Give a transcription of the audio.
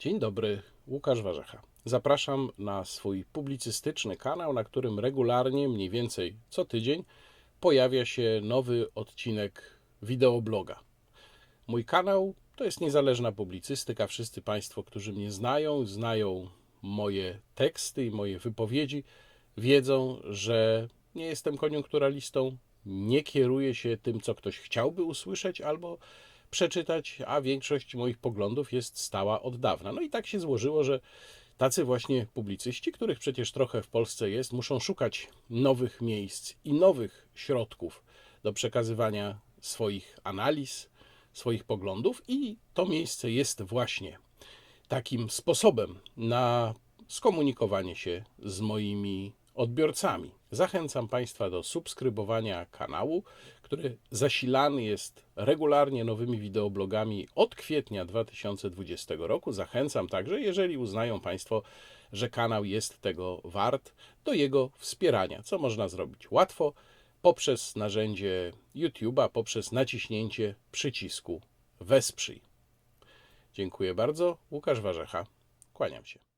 Dzień dobry, Łukasz Warzecha. Zapraszam na swój publicystyczny kanał, na którym regularnie, mniej więcej co tydzień, pojawia się nowy odcinek wideobloga. Mój kanał to jest niezależna publicystyka. Wszyscy Państwo, którzy mnie znają, znają moje teksty i moje wypowiedzi, wiedzą, że nie jestem koniunkturalistą, nie kieruję się tym, co ktoś chciałby usłyszeć albo przeczytać, a większość moich poglądów jest stała od dawna. No i tak się złożyło, że tacy właśnie publicyści, których przecież trochę w Polsce jest, muszą szukać nowych miejsc i nowych środków do przekazywania swoich analiz, swoich poglądów, i to miejsce jest właśnie takim sposobem na skomunikowanie się z moimi odbiorcami. Zachęcam Państwa do subskrybowania kanału, który zasilany jest regularnie nowymi wideoblogami od kwietnia 2020 roku. Zachęcam także, jeżeli uznają Państwo, że kanał jest tego wart, do jego wspierania. Co można zrobić? Łatwo poprzez narzędzie YouTube'a, poprzez naciśnięcie przycisku Wesprzyj. Dziękuję bardzo. Łukasz Warzecha. Kłaniam się.